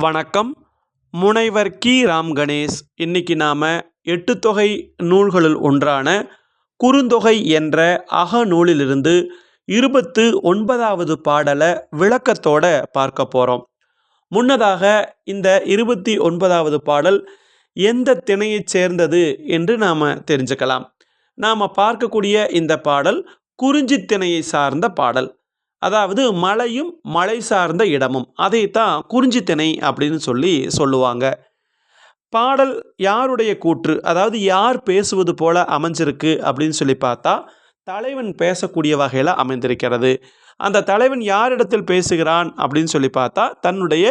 வணக்கம். முனைவர் கி. ராம் கணேஷ். இன்னைக்கு நாம் எட்டு தொகை நூல்களுள் ஒன்றான குறுந்தொகை என்ற அகநூலிலிருந்து இருபத்து ஒன்பதாவது பாடலை விளக்கத்தோட பார்க்க போகிறோம் முன்னதாக இந்த இருபத்தி ஒன்பதாவது பாடல் எந்த திணையைச் சேர்ந்தது என்று நாம் தெரிஞ்சுக்கலாம். நாம் பார்க்கக்கூடிய இந்த பாடல் குறிஞ்சி திணையை சார்ந்த பாடல். அதாவது மலையும் மலை சார்ந்த இடமும். அதைத்தான் குறிஞ்சி திணை அப்படின்னு சொல்லி சொல்லுவாங்க. பாடல் யாருடைய கூற்று? அதாவது யார் பேசுவது போல அமைஞ்சிருக்கு அப்படின்னு சொல்லி பார்த்தா தலைவன் பேசக்கூடிய வகையில் அமைந்திருக்கிறது. அந்த தலைவன் யாரிடத்தில் பேசுகிறான் அப்படின்னு சொல்லி பார்த்தா தன்னுடைய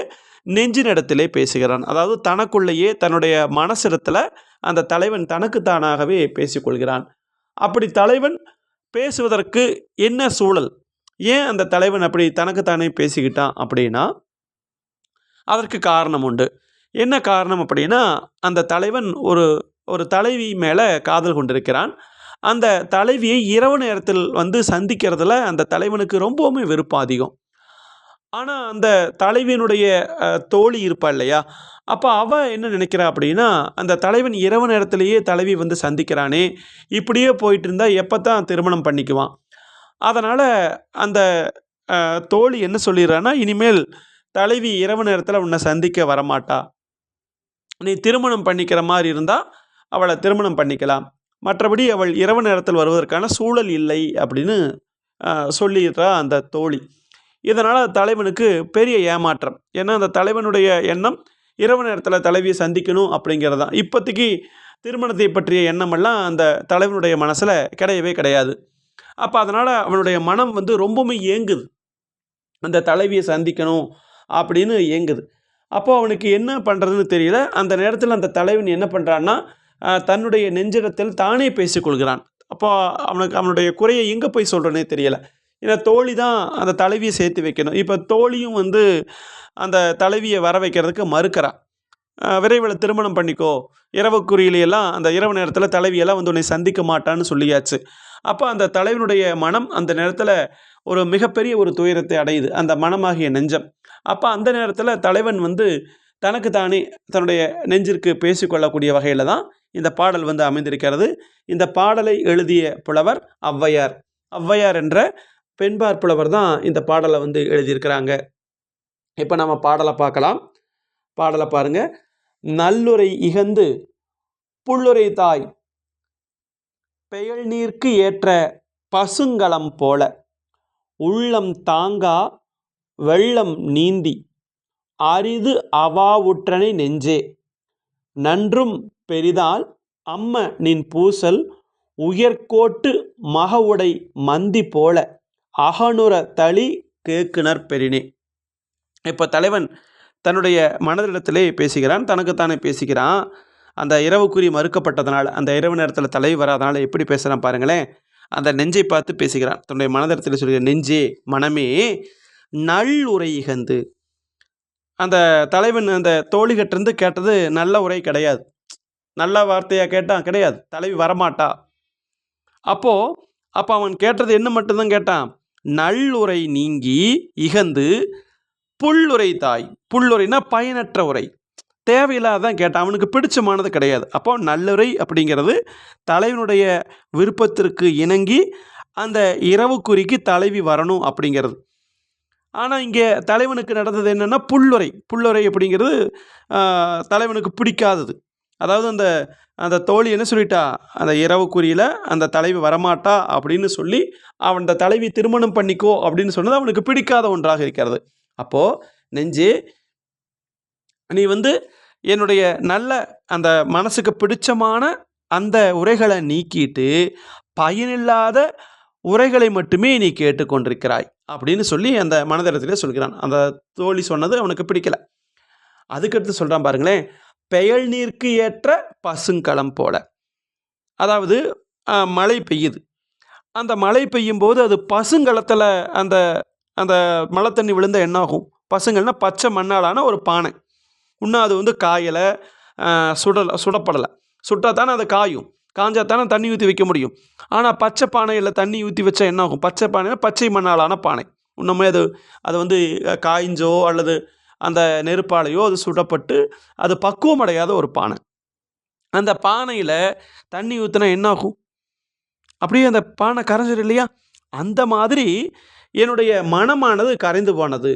நெஞ்சினிடத்திலே பேசுகிறான். அதாவது தனக்குள்ளேயே தன்னுடைய மனசிடத்தில் அந்த தலைவன் தனக்குத்தானாகவே பேசிக்கொள்கிறான். அப்படி தலைவன் பேசுவதற்கு என்ன சூழல்? ஏன் அந்த தலைவன் அப்படி தனக்குத்தானே பேசிக்கிட்டான் அப்படின்னா அதற்கு காரணம் உண்டு. என்ன காரணம் அப்படின்னா அந்த தலைவன் ஒரு ஒரு தலைவி மேலே காதல் கொண்டிருக்கிறான். அந்த தலைவியை இரவு நேரத்தில் வந்து சந்திக்கிறதுல அந்த தலைவனுக்கு ரொம்பவுமே விருப்பம் அதிகம். ஆனால் அந்த தலைவியினுடைய தோழி இருப்பா இல்லையா? அப்போ அவள் என்ன நினைக்கிறா அப்படின்னா அந்த தலைவன் இரவு நேரத்திலேயே தலைவி வந்து சந்திக்கிறானே இப்படியே போயிட்டு இருந்தால் எப்போ தான் திருமணம் பண்ணிக்குவான்? அதனால் அந்த தோழி என்ன சொல்லிடுறான்னா இனிமேல் தலைவி இரவு நேரத்தில் உன்னை சந்திக்க வரமாட்டா. நீ திருமணம் பண்ணிக்கிற மாதிரி இருந்தால் அவளை திருமணம் பண்ணிக்கலாம். மற்றபடி அவள் இரவு நேரத்தில் வருவதற்கான சூழல் இல்லை அப்படின்னு சொல்லிடுறா அந்த தோழி. இதனால் தலைவனுக்கு பெரிய ஏமாற்றம். ஏன்னா அந்த தலைவனுடைய எண்ணம் இரவு நேரத்தில் தலைவியை சந்திக்கணும் அப்படிங்கிறது தான் இப்போதைக்கு திருமணத்தை பற்றிய எண்ணமெல்லாம் அந்த தலைவனுடைய மனசில் கிடையவே கிடையாது. அப்போ அதனால் அவனுடைய மனம் வந்து ரொம்பவுமே ஏங்குது. அந்த தலைவியை சந்திக்கணும் அப்படின்னு ஏங்குது. அப்போது அவனுக்கு என்ன பண்ணுறதுன்னு தெரியல. அந்த நேரத்தில் அந்த தலைவன் என்ன பண்ணுறான்னா தன்னுடைய நெஞ்சிடத்தில் தானே பேசிக்கொள்கிறான் அப்போ அவனுக்கு அவனுடைய குறையை எங்கே போய் சொல்கிறனே தெரியல. ஏன்னா தோழி தான் அந்த தலைவியை சேர்த்து வைக்கணும். இப்போ தோழியும் வந்து அந்த தலைவியை வர வைக்கிறதுக்கு மறுக்கிறான். விரைவில் திருமணம் பண்ணிக்கோ. இரவு குறியிலையெல்லாம் அந்த இரவு நேரத்தில் தலைவியெல்லாம் வந்து உன்னை சந்திக்க மாட்டான்னு சொல்லியாச்சு. அப்போ அந்த தலைவனுடைய மனம் அந்த நேரத்தில் ஒரு மிகப்பெரிய ஒரு துயரத்தை அடையுது. அந்த மனமாகிய நெஞ்சம். அப்போ அந்த நேரத்தில் தலைவன் வந்து தனக்கு தானே தன்னுடைய நெஞ்சிற்கு பேசிக்கொள்ளக்கூடிய வகையில் தான் இந்த பாடல் வந்து அமைந்திருக்கிறது. இந்த பாடலை எழுதிய புலவர் ஔவையார். ஔவையார் என்ற பெண்பார் புலவர் தான் இந்த பாடலை வந்து எழுதியிருக்கிறாங்க. இப்போ நம்ம பாடலை பார்க்கலாம். பாடலை பாருங்க. நல்லுரை இகந்து புள்ளுரை தாய் பெயல் நீர்க்கு ஏற்ற பசுங்களம் போல. உள்ளம் தாங்கா வெள்ளம் நீந்தி. அரிது அவாவுற்றனை நெஞ்சே. நன்றும் பெரிதால் அம்ம நின் பூசல் உயர்கோட்டு மகவுடை மந்தி போல. அகனுர தளி கேக்குனர் பெரினே இப்போ தலைவன் தன்னுடைய மனதிடத்திலே பேசுகிறான் தனக்குத்தானே பேசுகிறான். அந்த இரவுக்குறி மறுக்கப்பட்டதனால் அந்த இரவு நேரத்தில் தலைவி வராதனால் எப்படி பேசுகிறான் பாருங்களேன். அந்த நெஞ்சை பார்த்து பேசுகிறான். தன்னுடைய மனதிடத்தில் சொல்கிற நெஞ்சே மனமே நல் உரை இகந்து அந்த தலைவன் அந்த தோழிகிட்டிருந்து கேட்டது நல்ல உரை கிடையாது. நல்ல வார்த்தையாக கேட்டான்? கிடையாது. தலைவி வரமாட்டா. அப்போது அப்போ அவன் கேட்டது என்ன மட்டும்தான் கேட்டான்? நல்லுரை நீங்கி இகந்து புல்லுரை தாய். புல்லுரைனா பயனற்ற உரை. தேவையில்லாதான் கேட்டான். அவனுக்கு பிடிச்சமானது கிடையாது. அப்போ நல்லுரை அப்படிங்கிறது தலைவனுடைய விருப்பத்திற்கு இணங்கி அந்த இரவுக்குறிக்கு தலைவி வரணும் அப்படிங்கிறது. ஆனால் இங்கே தலைவனுக்கு நடந்தது என்னென்னா புல்லுரை. புல்லுரை அப்படிங்கிறது தலைவனுக்கு பிடிக்காதது. அதாவது அந்த அந்த தோழி என்ன சொல்லிட்டா? அந்த இரவுக்குறியில் அந்த தலைவி வரமாட்டா அப்படின்னு சொல்லி அவன் அந்த தலைவி திருமணம் பண்ணிக்கோ அப்படின்னு சொன்னது அவனுக்கு பிடிக்காத ஒன்றாக இருக்கிறது. அப்போது நெஞ்சு நீ வந்து என்னுடைய நல்ல அந்த மனசுக்கு பிடிச்சமான அந்த உரைகளை நீக்கிட்டு பயனில்லாத உரைகளை மட்டுமே நீ கேட்டுக்கொண்டிருக்கிறாய் அப்படின்னு சொல்லி அந்த மனதிடத்திலே சொல்கிறான். அந்த தோழி சொன்னது அவனுக்கு பிடிக்கல. அதுக்கடுத்து சொல்கிறான் பாருங்களேன் பெயல் நீர்க்கு ஏற்ற பசுங்களம் போல. அதாவது மழை பெய்யுது. அந்த மழை பெய்யும் போது அது பசுங்களத்தில் அந்த அந்த மழை தண்ணி விழுந்த என்ன ஆகும் பசுங்கள்னா பச்சை மண்ணாலான ஒரு பானை. இன்னும் அது வந்து காயலை சுடலை சுடப்படலை. சுட்டால் தானே அது காயும். காஞ்சா தானே தண்ணி ஊற்றி வைக்க முடியும். ஆனால் பச்சை பானையில் தண்ணி ஊற்றி வச்சா என்ன ஆகும்? பச்சை பானை பச்சை மண்ணாலான பானை. இன்னுமே அது அது வந்து காய்ஞ்சோ அல்லது அந்த நெருப்பாலையோ அது சுடப்பட்டு அது பக்குவம் அடையாத ஒரு பானை. அந்த பானையில் தண்ணி ஊற்றினா என்ன ஆகும்? அப்படியே அந்த பானை கரைஞ்சிடும் இல்லையா? அந்த மாதிரி என்னுடைய மனமானது கரைந்து போனது.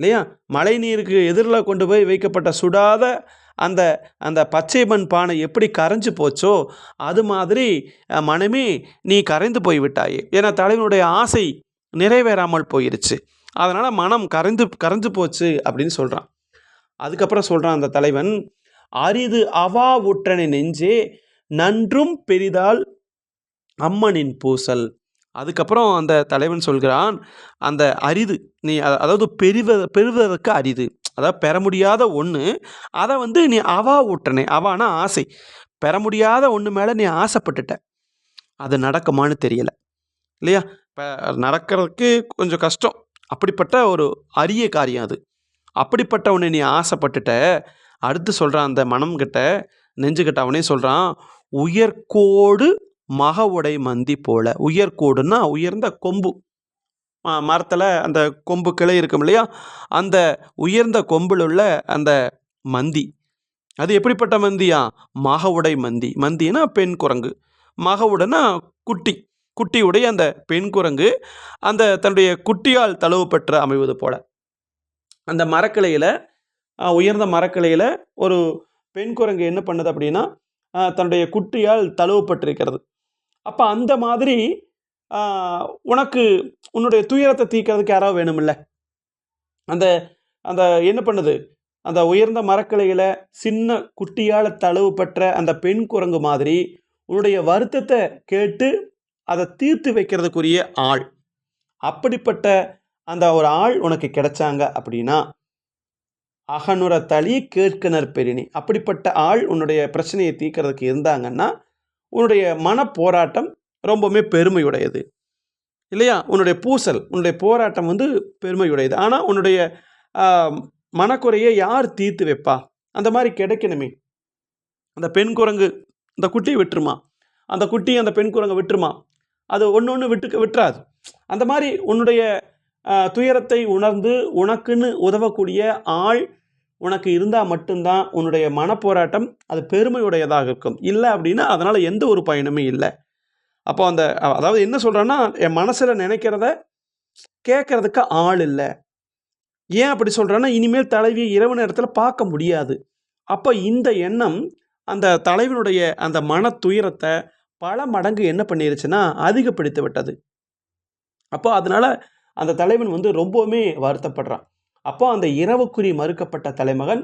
இல்லையா? மழை நீருக்கு எதிரில் கொண்டு போய் வைக்கப்பட்ட சுடாத அந்த அந்த பச்சை மண் பானை எப்படி கரைஞ்சு போச்சோ அது மாதிரி மனமே நீ கரைந்து போய் விட்டாயே. ஏன்னா தலைவனுடைய ஆசை நிறைவேறாமல் போயிருச்சு. அதனால் மனம் கரைந்து கரைஞ்சு போச்சு அப்படின்னு சொல்கிறான் அதுக்கப்புறம் சொல்கிறான் அந்த தலைவன் அரிது அவா உற்றனை நெஞ்சே நன்றும் பெரிதால் அம்மனின் பூசல். அதுக்கப்புறம் அந்த தலைவன் சொல்கிறான் அந்த அரிது நீ அதாவது பெறுவ பெறுவதற்கு அரிது அதாவது பெற முடியாத ஒன்று அதை வந்து நீ அவா ஊட்டனே அவானா ஆசை. பெற முடியாத ஒன்று மேலே நீ ஆசைப்பட்டுட்ட. அது நடக்குமான்னு தெரியலை. இல்லையா? இப்போ நடக்கிறதுக்கு கொஞ்சம் கஷ்டம். அப்படிப்பட்ட ஒரு அரிய காரியம் அது. அப்படிப்பட்ட ஒன்று நீ ஆசைப்பட்டுட்ட. அடுத்து சொல்கிறான் அந்த மனம்கிட்ட நெஞ்சுக்கிட்ட அவனே சொல்கிறான் உயர்கோடு மக உடை மந்தி போல. உயர்கோடுன்னா உயர்ந்த கொம்பு. மரத்தில் அந்த கொம்பு கிளை இருக்கும் இல்லையா? அந்த உயர்ந்த கொம்பில் உள்ள அந்த மந்தி. அது எப்படிப்பட்ட மந்தியா? மக உடை மந்தி. மந்தினா பெண் குரங்கு. மக உடனா குட்டி. குட்டியுடைய அந்த பெண் குரங்கு அந்த தன்னுடைய குட்டியால் தழுவு பெற்ற அமைவது போல. அந்த மரக்கிளையில் உயர்ந்த மரக்கிளையில் ஒரு பெண் குரங்கு என்ன பண்ணுது அப்படின்னா தன்னுடைய குட்டியால் தழுவப்பட்டிருக்கிறது அப்போ அந்த மாதிரி உனக்கு உன்னுடைய துயரத்தை தீர்க்கறதுக்கு யாராவது வேணுமில்ல? அந்த அந்த என்ன பண்ணுது? அந்த உயர்ந்த மரக்கிளையில் சின்ன குட்டியால் தழுவு பெற்ற அந்த பெண் குரங்கு மாதிரி உன்னுடைய வருத்தத்தை கேட்டு அதை தீர்த்து வைக்கிறதுக்குரிய ஆள். அப்படிப்பட்ட அந்த ஒரு ஆள் உனக்கு கிடைச்சாங்க அப்படின்னா அகனுர தளி கேட்கனர் பெரினி. அப்படிப்பட்ட ஆள் உன்னுடைய பிரச்சனையை தீர்க்கறதுக்கு இருந்தாங்கன்னா உன்னுடைய மன போராட்டம் ரொம்பவுமே பெருமையுடையது. இல்லையா? உன்னுடைய பூசல் உன்னுடைய போராட்டம் வந்து பெருமையுடையது. ஆனால் உன்னுடைய மனக்குறையை யார் தீர்த்து வைப்பா? அந்த மாதிரி கிடைக்கணுமே. அந்த பெண் குரங்கு அந்த குட்டியை விட்டுருமா? அந்த குட்டி அந்த பெண் குரங்கை விட்டுருமா? அது ஒன்று ஒன்று விட்டு விட்டுறாது. அந்த மாதிரி உன்னுடைய துயரத்தை உணர்ந்து உனக்குன்னு உதவக்கூடிய ஆள் உனக்கு இருந்தால் மட்டும்தான் உன்னுடைய மனப்போராட்டம் அது பெருமையுடையதாக இருக்கும். இல்லை அப்படின்னா அதனால் எந்த ஒரு பயனுமே இல்லை. அப்போ அந்த அதாவது என்ன சொல்கிறேன்னா என் மனசில் நினைக்கிறத கேட்கறதுக்கு ஆள் இல்லை. ஏன் அப்படி சொல்கிறேன்னா இனிமேல் தலைவியை இரவு நேரத்தில் பார்க்க முடியாது. அப்போ இந்த எண்ணம் அந்த தலைவனுடைய அந்த மன துயரத்தை பல மடங்கு என்ன பண்ணிருச்சுன்னா அதிகப்படுத்தி விட்டது. அப்போ அதனால் அந்த தலைவன் வந்து ரொம்பவுமே வருத்தப்படுறான். அப்போ அந்த இரவுக்குறி மறுக்கப்பட்ட தலைமகன்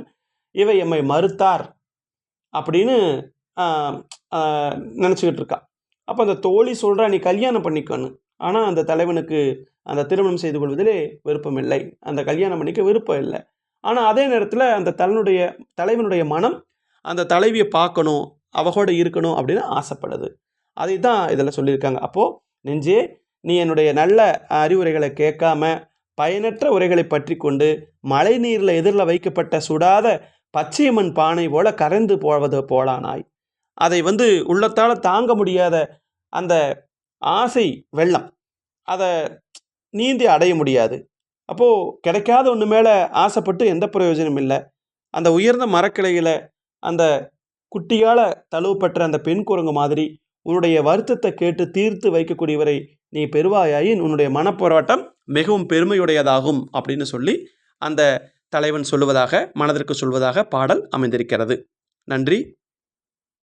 இவை எம்மை மறுத்தார் அப்படின்னு நினச்சிக்கிட்டு இருக்கா. அப்போ அந்த தோழி சொல்கிறா நீ கல்யாணம் பண்ணிக்கணும் ஆனால் அந்த தலைவனுக்கு அந்த திருமணம் செய்து கொள்வதிலே விருப்பம் இல்லை. அந்த கல்யாணம் பண்ணிக்க விருப்பம் இல்லை. ஆனால் அதே நேரத்தில் அந்த தலைவனுடைய தலைவனுடைய மனம் அந்த தலைவியை பார்க்கணும் அவகோட இருக்கணும் அப்படின்னு ஆசைப்படுது. அதை தான் இதில் சொல்லியிருக்காங்க. அப்போது நெஞ்சே நீ என்னுடைய நல்ல அறிவுரைகளை கேட்காம பயனற்ற உரைகளை பற்றி கொண்டு மழை நீரில் எதிரில் வைக்கப்பட்ட சுடாத பச்சையம்மன் பானை போல கரைந்து போவது போலானாய். அதை வந்து உள்ளத்தால் தாங்க முடியாத அந்த ஆசை வெள்ளம். அதை நீந்தி அடைய முடியாது. அப்போது கிடைக்காத ஒன்று மேலே ஆசைப்பட்டு எந்த பிரயோஜனம் இல்லை. அந்த உயர்ந்த மரக்கிளையில் அந்த குட்டியால் தழுவப்பட்ட அந்த பெண் குரங்கு மாதிரி உன்னுடைய வருத்தத்தை கேட்டு தீர்த்து வைக்கக்கூடியவரை நீ பெறுவாயாயின் உன்னுடைய மனப்போராட்டம் மிகவும் பெருமையுடையதாகும் அப்படின்னு சொல்லி அந்த தலைவன் சொல்லுவதாக மனதிற்கு சொல்வதாக பாடல் அமைந்திருக்கிறது. நன்றி.